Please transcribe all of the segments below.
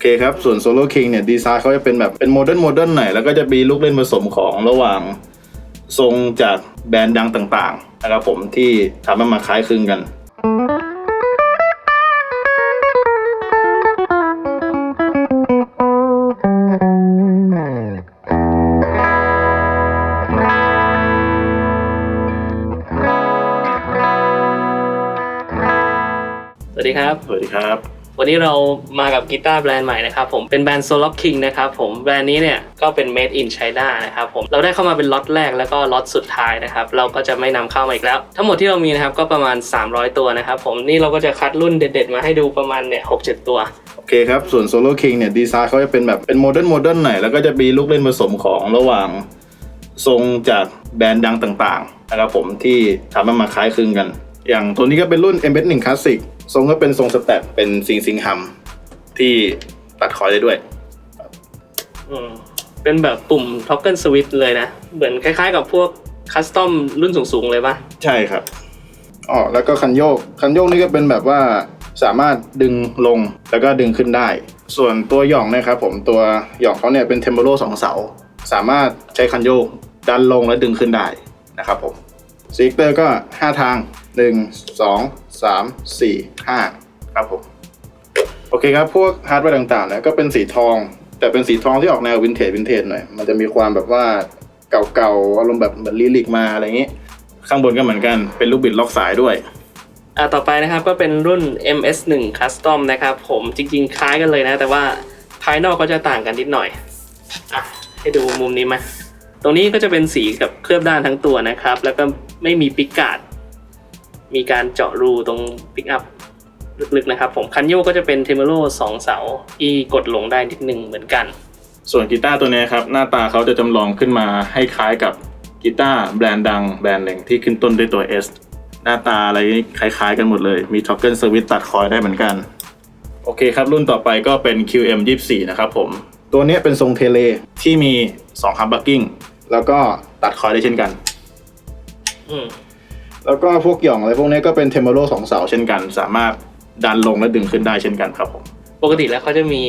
เคครับ ส่วนโซโล่คิงเนี่ยดีไซน์เขาจะเป็นแบบเป็นโมเดิร์นโมเดิร์นหน่อยแล้วก็จะมีลูกเล่นผสมของระหว่างทรงจากแบรนด์ดังต่างๆนะครับผมที่ทำให้มาคล้ายคลึงกันสวัสดีครับ สวัสดีครับ วันนี้เรามากับกีตาร์แบรนด์ใหม่นะครับผมเป็นแบรนด์ Solo King นะครับผมแบรนด์นี้เนี่ยก็เป็น made in China นะครับผมเราได้เข้ามาเป็นล็อตแรกแล้วก็ล็อตสุดท้ายนะครับเราก็จะไม่นำเข้ามาอีกแล้ว ทั้งหมดที่เรามีนะครับก็ประมาณ 300 ตัวนะครับผมนี่เราก็จะคัดรุ่นเด็ดๆ มาให้ดูประมาณเนี่ยหกเจ็ดตัวโอเคครับ ส่วนโซโล่คิงเนี่ยดีไซน์เขาจะเป็นแบบเป็นโมเดิร์นโมเดิร์นหน่อยแล้วก็จะมีลูกเล่นผสมของระหว่างทรงจากแบรนด์ดังต่างๆนะครับผมที่ทำให้มาคล้ายคลึงกัน อย่างตัวนี้ก็เป็นรุ่น m 1 Classic ทรงก็เป็นทรงสแตทเป็นซิงซิงฮัมที่ตัดคอยได้ด้วย อืมเป็นแบบปุ่ม toggle switch เลยนะ เหมือนคล้าย ๆ กับพวกคัสตอมรุ่นสูงๆเลยปะใช่ครับอ๋อแล้วก็คันโยก คันโยกนี่ก็เป็นแบบว่าสามารถดึงลงแล้วก็ดึงขึ้นได้ ส่วนตัวหย่องเนะครับผมตัวหย่องเขาเนี่ยเป็นเทมโบโรสองเสา สามารถใช้คันโยกดันลงและดึงขึ้นได้นะครับผมซีกเตอร์ก็ 5 ทาง 1 2 3 4 5 ครับผม โอเคครับ พวกฮาร์ดแวร์ต่างๆเนี่ยก็เป็นสีทอง แต่เป็นสีทองที่ออกแนววินเทจวินเทจหน่อย มันจะมีความแบบว่าเก่าๆอารมณ์แบบเหมือนลิลิกมาอะไรอย่างนี้ ข้างบนก็เหมือนกันเป็นลูกบิดล็อกสายด้วยอ่าต่อไปนะครับก็เป็นรุ่น MS1 Custom นะครับ ผมจริงๆ คล้ายกันเลยนะ แต่ว่าภายนอกก็จะต่างกันนิดหน่อยอะให้ดูมุมนี้ไหมตรงนี้ก็จะเป็นสีกับเคลือบด้านทั้งตัวนะครับ แล้วก็ไม่มีปิกาด มีการเจาะรูตรงปิกอัพลึกๆนะครับผมคันโยกก็จะเป็นเทมโ o สองเสาที่กดลงได้นิดนึงเหมือนกัน ส่วนกีตาร์ตัวนี้ครับ หน้าตาเขาจะจำลองขึ้นมาให้คล้ายกับกีตาร์แบรนด์ดังแบรนด์หนึ่งที่ขึ้นต้นด้วยตัว S หน้าตาอะไรคล้ายๆกันหมดเลย มีท็อกเกิลสวิตตัดคอยได้เหมือนกัน โอเคครับ รุ่นต่อไปก็เป็น QM 24นะครับผมตัวนี้เป็นทรงเทเลที่มี2คัมบักกิ้งแล้วก็ตัดคอยได้เช่นกัน อืม แล้วก็พวกหย่องอะไรพวกนี้ก็เป็นเทมโ o โรสองเสาเช่นกัน สามารถดันลงและดึงขึ้นได้เช่นกันครับผมปกติแล้วเขาจะมี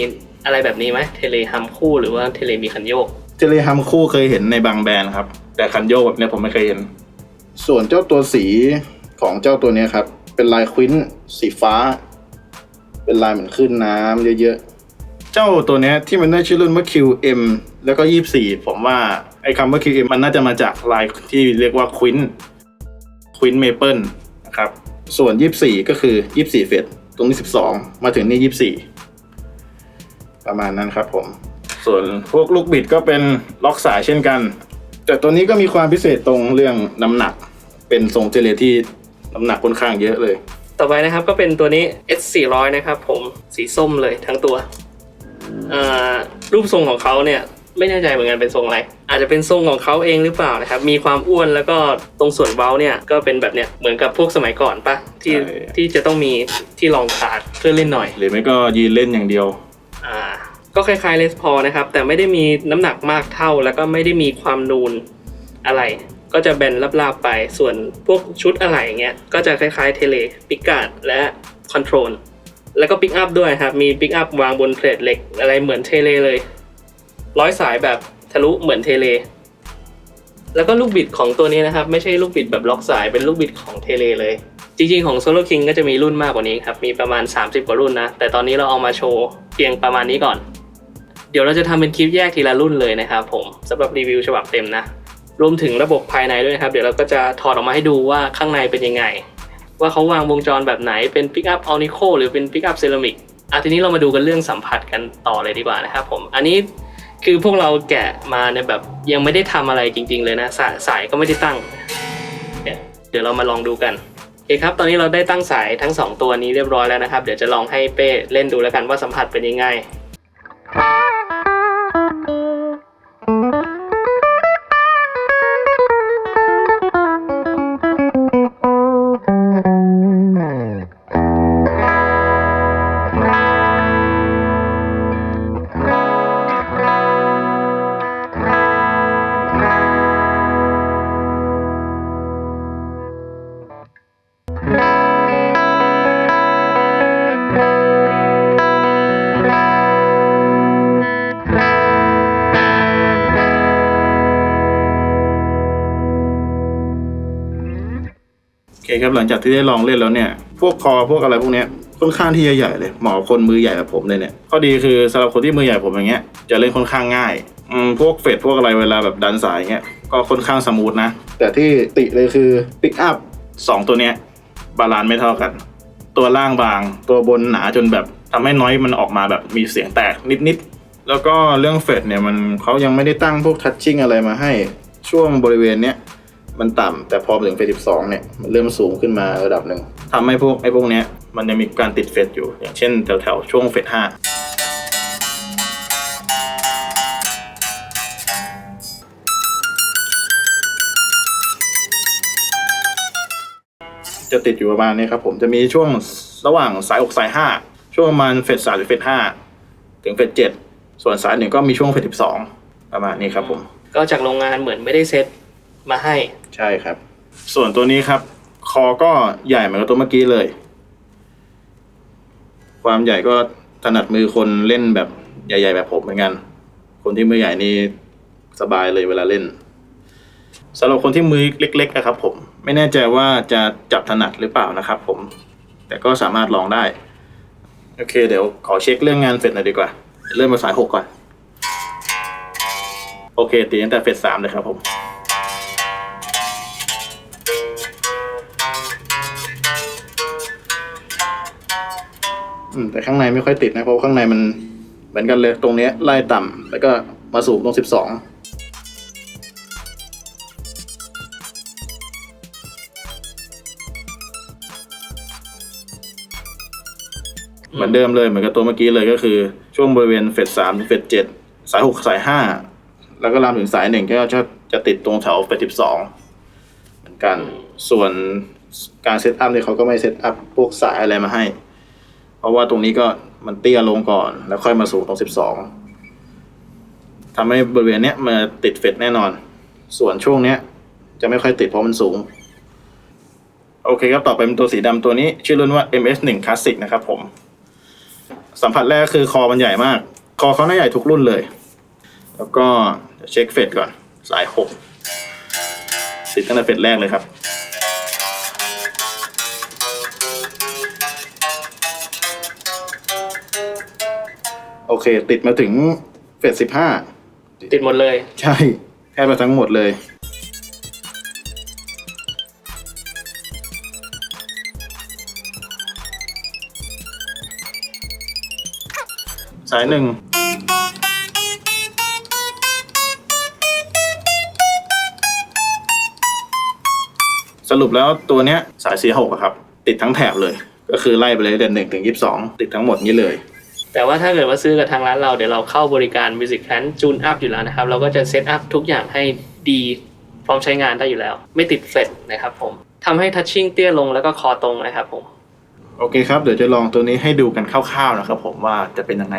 อะไรแบบนี้ไหมเทเลฮัมคู่หรือว่าเทเลมีคันโยก เทเลฮัมคู่เคยเห็นในบางแบรนด์ครับ แต่คันโยกแบบเนี้ยผมไม่เคยเห็น ส่วนเจ้าตัวสีของเจ้าตัวเนี้ยครับ เป็นลายควินสีฟ้า เป็นลายเหมือนขึ้นน้ำเยอะๆ เจ้าตัวเนี้ยที่มันได้ชื่อรุ่นว่า QM แล้วก็ 24 ผมว่าไอ้คำว่า QM มันน่าจะมาจากลายที่เรียกว่าควิน ควินเมเปิลนะครับ ส่วน 24 ก็คือ 24 เฟสตรงนี้ 12 มาถึงนี่ 24 ประมาณนั้นครับผม ส่วนพวกลูกบิดก็เป็นล็อกสายเช่นกัน แต่ตัวนี้ก็มีความพิเศษตรงเรื่องน้ำหนัก เป็นทรงเจเลที่น้ำหนักค่อนข้างเยอะเลย ต่อไปนะครับก็เป็นตัวนี้ S 4 0 0นะครับผมสีส้มเลยทั้งตัว รูปทรงของเขาเนี่ย ไม่แน่ใจเหมือนกันเป็นทรงอะไร อาจจะเป็นทรงของเขาเองหรือเปล่านะครับ มีความอ้วนแล้วก็ตรงส่วนเว้าเนี่ยก็เป็นแบบเนี้ยเหมือนกับพวกสมัยก่อนปะที่ใช่ ที่จะต้องมีที่รองขาดเพื่อเล่นหน่อย หรือไม่ก็ยืนเล่นอย่างเดียว อ่าก็คล้ายๆเลสพอนะครับ แต่ไม่ได้มีน้ำหนักมากเท่า แล้วก็ไม่ได้มีความนูนอะไร ก็จะแบนลาบๆไป ส่วนพวกชุดอะไรอย่างเงี้ย ก็จะคล้ายๆเทเลปิกการ์ดและคอนโทรล แล้วก็ปิกอัพด้วยครับ มีปิกอัพวางบนเพลทเหล็กอะไรเหมือนเทเลเลย ร้อยสายแบบทะลุเหมือนเทเล แล้วก็ลูกบิดของตัวนี้นะครับ ไม่ใช่ลูกบิดแบบล็อกสายเป็นลูกบิดของเทเลเลย จริงๆของ Solo King ก็จะมีรุ่นมากกว่านี้ครับ มีประมาณ 30 กว่ารุ่นนะ แต่ตอนนี้เราเอามาโชว์เพียงประมาณนี้ก่อน เดี๋ยวเราจะทำเป็นคลิปแยกทีละรุ่นเลยนะครับผมสำหรับรีวิวฉบับเต็มนะรวมถึงระบบภายในด้วยนะครับ เดี๋ยวเราก็จะถอดออกมาให้ดูว่าข้างในเป็นยังไง ว่าเขาวางวงจรแบบไหนเป็น Pick up a l n i c o หรือเป็น Pick up Ceramic อะทีนี้เรามาดูกันเรื่องสัมผัสกันต่อเลยดีกว่านะครับผมอันนี้ คือพวกเราแกะมาในแบบยังไม่ได้ทำอะไรจริง ๆ เลยนะสายสายก็ไม่ได้ตั้งเนี่ยเดี๋ยวเรามาลองดูกันโอเคครับ ตอนนี้เราได้ตั้งสายทั้งสองตัวนี้เรียบร้อยแล้วนะครับ เดี๋ยวจะลองให้เป้เล่นดูแล้วกันว่าสัมผัสเป็นยังไง ครับหลังจากที่ได้ลองเล่นแล้วเนี่ย พวกคอพวกอะไรพวกเนี้ยค่อนข้างที่จะใหญ่เลยเหมาะกับคนมือใหญ่แบบผมเลยเนี่ยข้อดีคือสำหรับคนที่มือใหญ่ผมอย่างเงี้ยจะเล่นค่อนข้างง่ายอืมพวกเฟดพวกอะไรเวลาแบบดันสายเงี้ยก็ค่อนข้างสมูทนะ แต่ที่ติเลยคือปิกอัพสองตัวเนี้ยบาลานซ์ไม่เท่ากัน ตัวล่างบาง ตัวบนหนาจนแบบทำให้น้อยมันออกมาแบบมีเสียงแตกนิดๆแล้วก็เรื่องเฟดเนี่ยมันเขายังไม่ได้ตั้งพวกทัชชิ่งอะไรมาให้ช่วงบริเวณเนี้ย มันต่ำแต่พอถึงเฟส12เนี่ยมันเริ่มสูงขึ้นมาระดับหนึ่งทำให้พวกไอ้พวกเนี้ยมันยังมีการติดเฟสอยู่ อย่างเช่นแถวๆช่วงเฟส5จะติดอยู่ประมาณนี้ครับผมจะมีช่วงระหว่างสายอกสาย5ช่วงประมาณเฟส3หรือเฟส5ถึงเฟส7ส่วนสายหนึ่งก็มีช่วงเฟส12ประมาณนี้ครับผม ก็จากโรงงานเหมือนไม่ได้เซต มาให้ ใช่ครับ ส่วนตัวนี้ครับ คอก็ใหญ่เหมือนกับตัวเมื่อกี้เลย ความใหญ่ก็ถนัดมือคนเล่นแบบใหญ่ ๆ แบบผมเหมือนกัน คนที่มือใหญ่นี่สบายเลยเวลาเล่นสำหรับคนที่มือเล็กๆนะครับ ผม ไม่แน่ใจว่าจะจับถนัดหรือเปล่านะครับ ผม แต่ก็สามารถลองได้โอเค เดี๋ยวขอเช็คเรื่องงานเฟดหน่อยดีกว่า เริ่มมาสายหกก่อน โอเค ตีตั้งแต่เฟสสามเลยครับผม อืมแต่ข้างในไม่ค่อยติดนะเพราะข้างในมันเหมือนกันเลยตรงเนี้ยไล่ต่ำแล้วก็มาสูงตรงสิบสองเหมือนเดิมเลยเหมือนกับตัวเมื่อกี้เลยก็คือ ช่วงบริเวณเฟสสามถึงเฟสเจ็ดสายหกสายห้าแล้วก็ลามถึงสายหนึ่งก็จะจะติดตรงแถวเฟสสิบสองเหมือนกันส่วนการเซตอัพเนี่ยเขาก็ไม่เซตอัพพวกสายอะไรมาให้ เพราะว่าตรงนี้ก็มันเตี้ยลงก่อน แล้วค่อยมาสูงตรงสิบสองทำให้บริเวณเนี้ยมาติดเฟดแน่นอน ส่วนช่วงเนี้ย จะไม่ค่อยติดเพราะมันสูง โอเคครับ ต่อไปเป็นตัวสีดำตัวนี้ ชื่อรุ่นว่า MS1 Classic นะครับผม สัมผัสแรกคือคอมันใหญ่มาก คอเขาหน้าใหญ่ทุกรุ่นเลย แล้วก็เดี๋ยวเช็คเฟดก่อน สายหกติดตั้งแต่เฟดแรกเลยครับ โอเค ติดมาถึงเฟสสิบห้าติดหมดเลย ใช่แทบมาทั้งหมดเลย สายหนึ่งสรุปแล้วตัวเนี้ยสายสีหกอะครับ ติดทั้งแถบเลย ก็คือไล่ไปเลยเดือนหนึ่งถึงยี่สิบสองติดทั้งหมดนี้เลย แต่ว่าถ้าเกิดว่าซื้อกับทางร้านเราเดี๋ยวเราเข้าบริการ Music Plan จูนอัพอยู่แล้วนะครับ เราก็จะเซตอัพทุกอย่างให้ดีพร้อมใช้งานได้อยู่แล้ว ไม่ติดเฟลนะครับผมทำให้ทัชชิ่งเตี้ยลงแล้วก็คอตรงนะครับผม โอเคครับ เดี๋ยวจะลองตัวนี้ให้ดูกันคร่าวๆนะครับผมว่าจะเป็นยังไง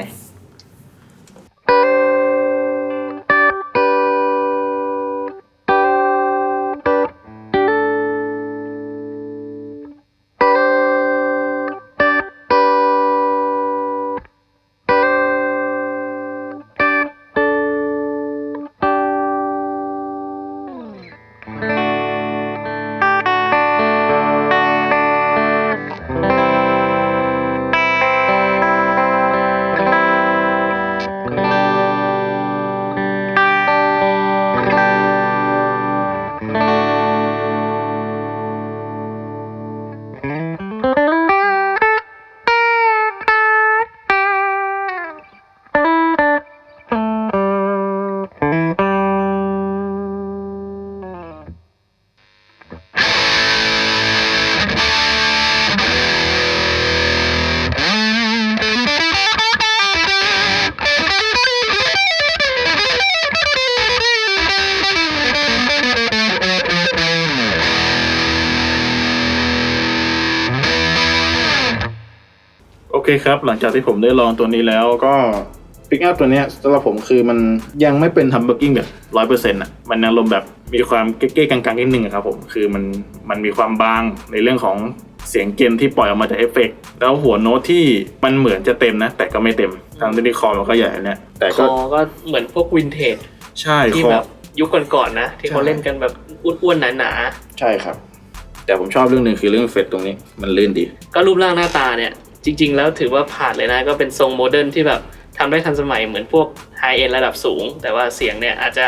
คครับ หลังจากที่ผมได้ลองตัวนี้แล้วก็ปิกอัพตัวเนี้ยสำหรับผมคือมันยังไม่เป็นทัมเบอร์กิ้งแบบร้อยเปอร์เซ็นต์อะมันยังลมณ์แบบมีความเก๊ๆกลางๆนิดนึงอะครับผมคือมันมันมีความบางในเรื่องของเสียงเกมที่ปล่อยออกมาจากเอฟเฟกต์แล้วหัวโน้ตที่มันเหมือนจะเต็มนะ แต่ก็ไม่เต็มทางที่คอมันก็ใหญ่เนี่ยแต่คก็อก็เหมือนพวกวินเทจใช่ที่คอแบบยุคก่อนๆนะ ที่เขาใช่เล่นกันแบบอ้วนๆหนาใช่ครับ แต่ผมชอบเรื่องหนึ่งคือเรื่องเฟดตรงนี้มันลื่นดี ก็รูปร่างหน้าตาเนี่ย จริง ๆ แล้วถือว่าผ่านเลยนะ ก็เป็นทรงโมเดิร์นที่แบบทำได้ทันสมัยเหมือนพวกไฮเอ็นระดับสูง แต่ว่าเสียงเนี่ยอาจจะ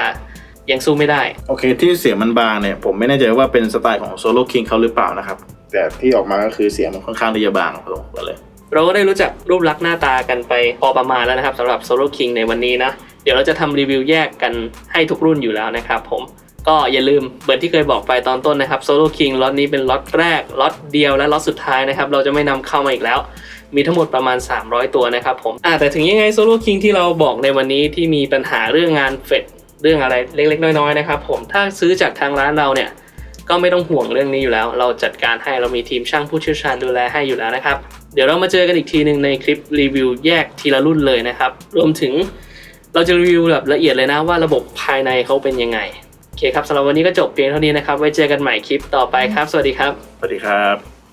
ยังสู้ไม่ได้ โอเค ที่เสียงมันบางเนี่ยผมไม่แน่ใจว่าเป็นสไตล์ของโซโล่คิงเขาหรือเปล่านะครับ แต่ที่ออกมาก็คือเสียงมันค่อนข้างที่จะบางพอสมควรเลย เราก็ได้รู้จักรูปลักษณ์หน้าตากันไปพอประมาณแล้วนะครับสำหรับ Solo King ในวันนี้นะ เดี๋ยวเราจะทำรีวิวแยกกันให้ทุกรุ่นอยู่แล้วนะครับผม ก็อย่าลืมเหมือนที่เคยบอกไปตอนต้นนะครับ Solo King ล็อตนี้เป็นล็อตแรกล็อตเดียวและล็อตสุดท้ายนะครับ เราจะไม่นำเข้ามาอีกแล้ว มีทั้งหมดประมาณ 300 ตัวนะครับผมอ่าแต่ถึงยังไง Solo King ที่เราบอกในวันนี้ที่มีปัญหาเรื่องงานเฟดเรื่องอะไรเล็ก ๆ น้อยๆนะครับผมถ้าซื้อจากทางร้านเราเนี่ยก็ไม่ต้องห่วงเรื่องนี้อยู่แล้ว เราจัดการให้เรามีทีมช่างผู้เชี่ยวชาญดูแลให้อยู่แล้วนะครับ เดี๋ยวเรามาเจอกันอีกทีหนึ่งในคลิปรีวิวแยกทีละรุ่นเลยนะครับ รวมถึงเราจะรีวิวแบบละเอียดเลยนะว่าระบบภายในเขาเป็นยังไง โอเคครับสำหรับวันนี้ก็จบเพียงเท่านี้นะครับ ไว้เจอกันใหม่คลิปต่อไปครับ สวัสดีครับ สวัสดีครับ